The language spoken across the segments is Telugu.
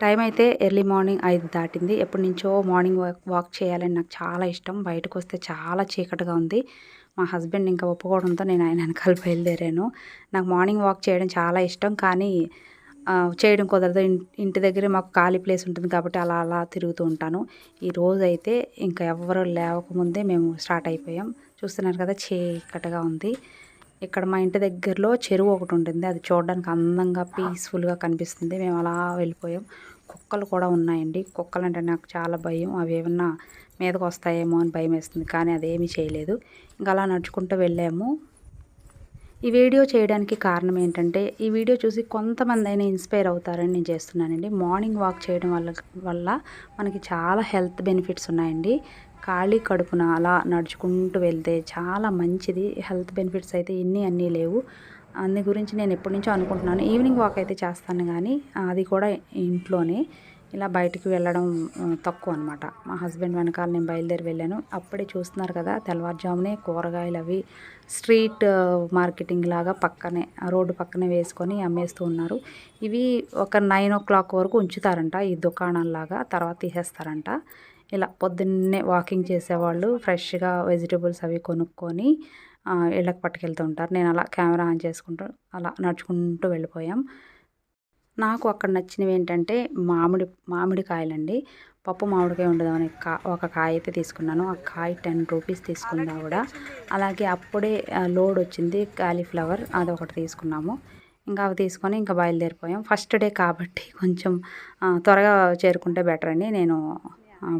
టైం అయితే ఎర్లీ మార్నింగ్ ఐదు దాటింది. ఎప్పటి నుంచో మార్నింగ్ వాక్ వాక్ చేయాలని నాకు చాలా ఇష్టం. బయటకు వస్తే చాలా చీకటిగా ఉంది. మా హస్బెండ్ ఇంకా ఒప్పుకోవడంతో నేను ఆయన వెనకాల బయలుదేరాను. నాకు మార్నింగ్ వాక్ చేయడం చాలా ఇష్టం. కానీ చేయడం కుదరదు. ఇంటి దగ్గరే మాకు ఖాళీ ప్లేస్ ఉంటుంది కాబట్టి అలా అలా తిరుగుతూ ఉంటాను. ఈ రోజు అయితే ఇంకా ఎవరు లేవకముందే మేము స్టార్ట్ అయిపోయాం. చూస్తున్నారు కదా చీకటిగా ఉంది. ఇక్కడ మా ఇంటి దగ్గరలో చెరువు ఒకటి ఉంటుంది. అది చూడడానికి అందంగా పీస్ఫుల్గా కనిపిస్తుంది. మేము అలా వెళ్ళిపోయాం. కుక్కలు కూడా ఉన్నాయండి. కుక్కలు అంటే నాకు చాలా భయం. అవి ఏమన్నా మీదకు వస్తాయేమో అని భయం వేస్తుంది. కానీ అదేమీ చేయలేదు. ఇంకా అలా నడుచుకుంటూ వెళ్ళాము. ఈ వీడియో చేయడానికి కారణం ఏంటంటే ఈ వీడియో చూసి కొంతమంది అయినా ఇన్స్పైర్ అవుతారని నేను చేస్తున్నానండి. మార్నింగ్ వాక్ చేయడం వల్ల వల్ల మనకి చాలా హెల్త్ బెనిఫిట్స్ ఉన్నాయండి. ఖాళీ కడుపున అలా నడుచుకుంటూ వెళ్తే చాలా మంచిది. హెల్త్ బెనిఫిట్స్ అయితే ఇన్ని అన్నీ లేవు. అందు గురించి నేను ఎప్పటి నుంచో అనుకుంటున్నాను. ఈవినింగ్ వాక్ అయితే చేస్తాను కానీ అది కూడా ఇంట్లోనే. ఇలా బయటికి వెళ్ళడం తక్కువ అనమాట మా హస్బెండ్ వెనకాల నేను బయలుదేరి వెళ్ళాను. అప్పుడే చూస్తున్నారు కదా తెల్లవారుజామునే కూరగాయలు అవి స్ట్రీట్ మార్కెటింగ్ లాగా పక్కనే రోడ్డు పక్కనే వేసుకొని అమ్మేస్తూ ఉన్నారు. ఇవి ఒక నైన్ ఓ క్లాక్ వరకు ఉంచుతారంట ఈ దుకాణంలాగా తర్వాత తీసేస్తారంట. ఇలా పొద్దున్నే వాకింగ్ చేసేవాళ్ళు ఫ్రెష్గా వెజిటేబుల్స్ అవి కొనుక్కొని ఇళ్ళకి పట్టుకెళ్తూ ఉంటారు. నేను అలా కెమెరా ఆన్ చేసుకుంటూ అలా నడుచుకుంటూ వెళ్ళిపోయాం. నాకు అక్కడ నచ్చినవి ఏంటంటే మామిడి మామిడికాయలండి పప్పు మామిడికాయ ఉండదు అని కా ఒక కాయ అయితే తీసుకున్నాను. ఆ కాయ టెన్ రూపీస్ తీసుకుంది కూడా. అలాగే అప్పుడే లోడ్ వచ్చింది కాలీఫ్లవర్ అది ఒకటి తీసుకున్నాము. ఇంకా అవి తీసుకొని ఇంకా బయలుదేరిపోయాం. ఫస్ట్ డే కాబట్టి కొంచెం త్వరగా చేరుకుంటే బెటర్ అని నేను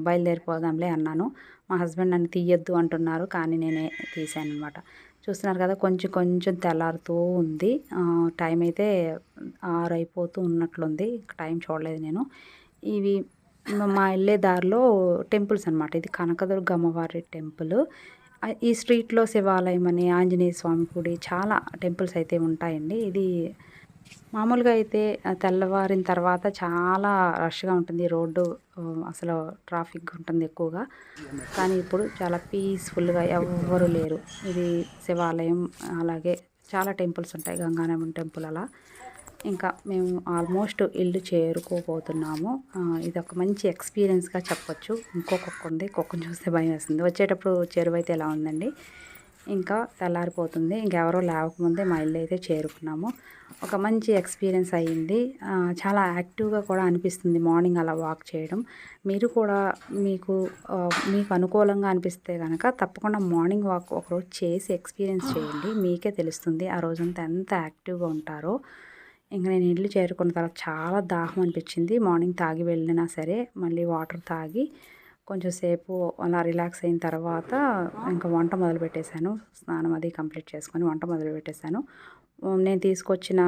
బయలుదేరిపోదాంలే అన్నాను. మా హస్బెండ్ నన్ను తీయొద్దు అంటున్నారు కానీ నేనే తీసాను అనమాట చూస్తున్నారు కదా కొంచెం కొంచెం తెల్లారుతూ ఉంది. టైం అయితే ఆరు అయిపోతూ ఉన్నట్లుంది టైం చూడలేదు నేను. ఇవి మా వెళ్ళే దారిలో టెంపుల్స్ అనమాట ఇది కనకదుర్గ అమ్మవారి టెంపుల్. ఈ స్ట్రీట్లో శివాలయం అని ఆంజనేయ స్వామి గుడి చాలా టెంపుల్స్ అయితే ఉంటాయండి. ఇది మామూలుగా అయితే తెల్లవారిన తర్వాత చాలా రష్గా ఉంటుంది రోడ్డు. అసలు ట్రాఫిక్ ఉంటుంది ఎక్కువగా. కానీ ఇప్పుడు చాలా పీస్ఫుల్గా ఎవ్వరు లేరు. ఇది శివాలయం అలాగే చాలా టెంపుల్స్ ఉంటాయి. గంగానమ్మ టెంపుల్ అలా. ఇంకా మేము ఆల్మోస్ట్ ఇల్లు చేరుకోబోతున్నాము. ఇది ఒక మంచి ఎక్స్పీరియన్స్గా చెప్పొచ్చు. ఇంకో కుక్క ఉంది. కుక్కను చూస్తే భయం వేస్తుంది. వచ్చేటప్పుడు చెరువు అయితే ఎలా ఉందండి? ఇంకా తెల్లారిపోతుంది. ఇంకెవరో లేవకముందే మా ఇల్లు అయితే చేరుకున్నాము. ఒక మంచి ఎక్స్పీరియన్స్ అయ్యింది. చాలా యాక్టివ్గా కూడా అనిపిస్తుంది మార్నింగ్ అలా వాక్ చేయడం. మీరు కూడా మీకు మీకు అనుకూలంగా అనిపిస్తే కనుక తప్పకుండా మార్నింగ్ వాక్ ఒకరోజు చేసి ఎక్స్పీరియన్స్ చేయండి. మీకే తెలుస్తుంది ఆ రోజంతా ఎంత యాక్టివ్గా ఉంటారో. ఇంకా నేను ఇల్లు చేరుకున్న తర్వాత చాలా దాహం అనిపించింది. మార్నింగ్ తాగి వెళ్ళినా సరే మళ్ళీ వాటర్ తాగి కొంచెం సేపు అలా రిలాక్స్ అయిన తర్వాత ఇంకా వంట మొదలు పెట్టేశాను. స్నానం అది కంప్లీట్ చేసుకొని వంట మొదలు పెట్టేశాను. నేను తీసుకొచ్చిన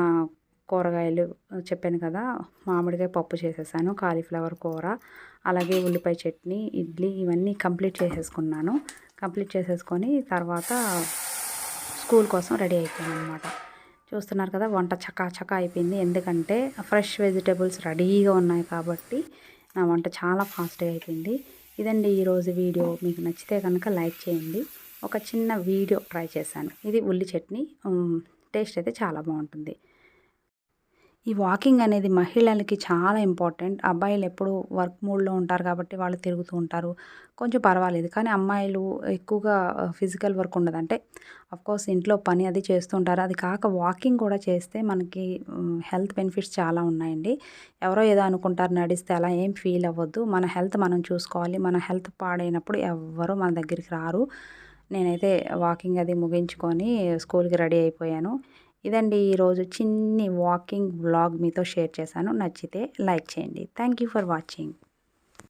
కూరగాయలు చెప్పాను కదా మామిడికాయ పప్పు చేసేసాను కాలీఫ్లవర్ కూర అలాగే ఉల్లిపాయ చట్నీ ఇడ్లీ ఇవన్నీ కంప్లీట్ చేసేసుకున్నాను. కంప్లీట్ చేసేసుకొని తర్వాత స్కూల్ కోసం రెడీ అయిపోయాను అనమాట చూస్తున్నారు కదా వంట చకా చకా అయిపోయింది. ఎందుకంటే ఫ్రెష్ వెజిటేబుల్స్ రెడీగా ఉన్నాయి కాబట్టి నా వంట చాలా ఫాస్ట్గా అయిపోయింది. ఇదండి ఈరోజు వీడియో. మీకు నచ్చితే కనుక లైక్ చేయండి. ఒక చిన్న వీడియో ట్రై చేశాను. ఇది ఉల్లి చట్నీ. టేస్ట్ అయితే చాలా బాగుంటుంది. ఈ వాకింగ్ అనేది మహిళలకి చాలా ఇంపార్టెంట్. అబ్బాయిలు ఎప్పుడు వర్క్ మూడ్లో ఉంటారు కాబట్టి వాళ్ళు తిరుగుతూ ఉంటారు. కొంచెం పర్వాలేదు. కానీ అమ్మాయిలు ఎక్కువగా ఫిజికల్ వర్క్ ఉండదు అంటే కోర్స్ ఇంట్లో పని అది చేస్తుంటారు అది కాక వాకింగ్ కూడా చేస్తే మనకి హెల్త్ బెనిఫిట్స్ చాలా ఉన్నాయండి. ఎవరో ఏదో అనుకుంటారు నడిస్తే అలా ఏం ఫీల్ అవ్వద్దు. మన హెల్త్ మనం చూసుకోవాలి. మన హెల్త్ పాడైనప్పుడు ఎవ్వరూ మన దగ్గరికి రారు. నేనైతే వాకింగ్ అది ముగించుకొని స్కూల్కి రెడీ అయిపోయాను. ఇదండి ఈరోజు చిన్ని వాకింగ్ వ్లాగ్ మీతో షేర్ చేశాను. నచ్చితే లైక్ చేయండి. Thank you for watching.